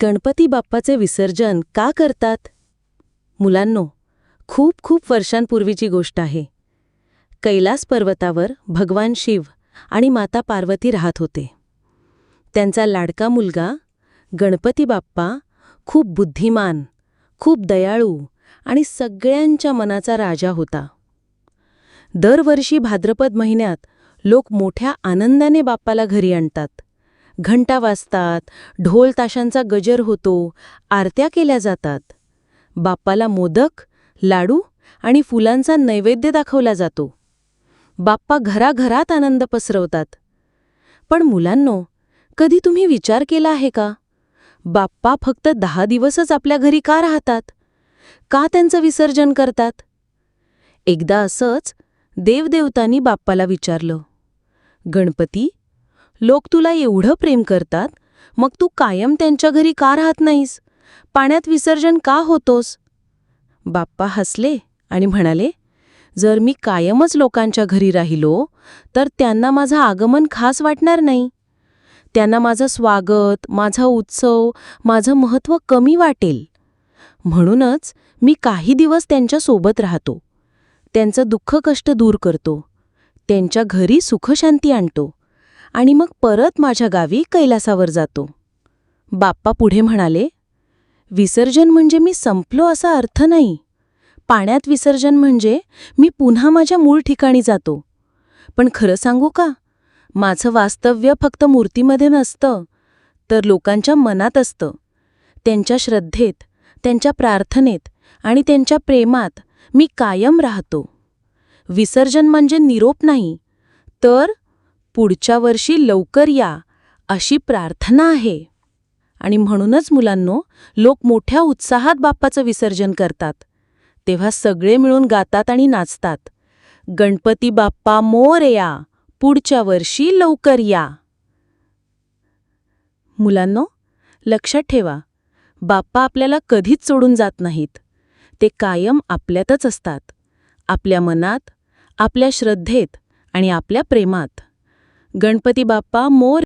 गणपती बाप्पाचे विसर्जन का करतात? मुलांनो खूप खूप वर्षांपूर्वीची गोष्ट आहे. कैलास पर्वतावर भगवान शिव आणि माता पार्वती राहत होते. त्यांचा लाडका मुलगा गणपती बाप्पा खूप बुद्धिमान खूप दयाळू आणि सगळ्यांच्या मनाचा राजा होता. दरवर्षी भाद्रपद महिन्यात लोक मोठ्या आनंदाने बाप्पाला घरी आणतात. घंटा वाजतात ढोल ताशांचा गजर होतो आरत्या केल्या जातात. बाप्पाला मोदक लाडू आणि फुलांचा नैवेद्य दाखवला जातो. बाप्पा घराघरात आनंद पसरवतात. पण मुलांनो कधी तुम्ही विचार केला आहे का? बाप्पा फक्त दहा दिवसच आपल्या घरी का राहतात? का त्यांचं विसर्जन करतात? एकदा असंच देवदेवतांनी बाप्पाला विचारलं. गणपती लोक तुला एवढं प्रेम करतात? मग तू कायम त्यांच्या घरी का राहत नाहीस? पाण्यात विसर्जन का होतोस? बाप्पा हसले आणि म्हणाले जर मी कायमच लोकांच्या घरी राहिलो तर त्यांना माझं आगमन खास वाटणार नाही. त्यांना माझं स्वागत माझा उत्सव माझं महत्त्व कमी वाटेल. म्हणूनच मी काही दिवस त्यांच्यासोबत राहतो. त्यांचं दुःख कष्ट दूर करतो. त्यांच्या घरी सुखशांती आणतो. आणि मग परत माझ्या गावी कैलासावर जातो. बाप्पा पुढे म्हणाले विसर्जन म्हणजे मी संपलो असा अर्थ नाही. पाण्यात विसर्जन म्हणजे मी पुन्हा माझ्या मूळ ठिकाणी जातो. पण खरं सांगू का? माझं वास्तव्य फक्त मूर्तीमध्ये नसतं तर लोकांच्या मनात असतं. त्यांच्या श्रद्धेत त्यांच्या प्रार्थनेत आणि त्यांच्या प्रेमात मी कायम राहतो. विसर्जन म्हणजे निरोप नाही तर पुढच्या वर्षी लवकर या अशी प्रार्थना आहे. आणि म्हणूनच मुलांनो लोक मोठ्या उत्साहात बाप्पाचं विसर्जन करतात. तेव्हा सगळे मिळून गातात आणि नाचतात. गणपती बाप्पा मोर या पुढच्या वर्षी लवकर या. मुलांनो लक्षात ठेवा बाप्पा आपल्याला कधीच सोडून जात नाहीत. ते कायम आपल्यातच असतात. आपल्या मनात आपल्या श्रद्धेत आणि आपल्या प्रेमात. गणपती बाप्पा मोर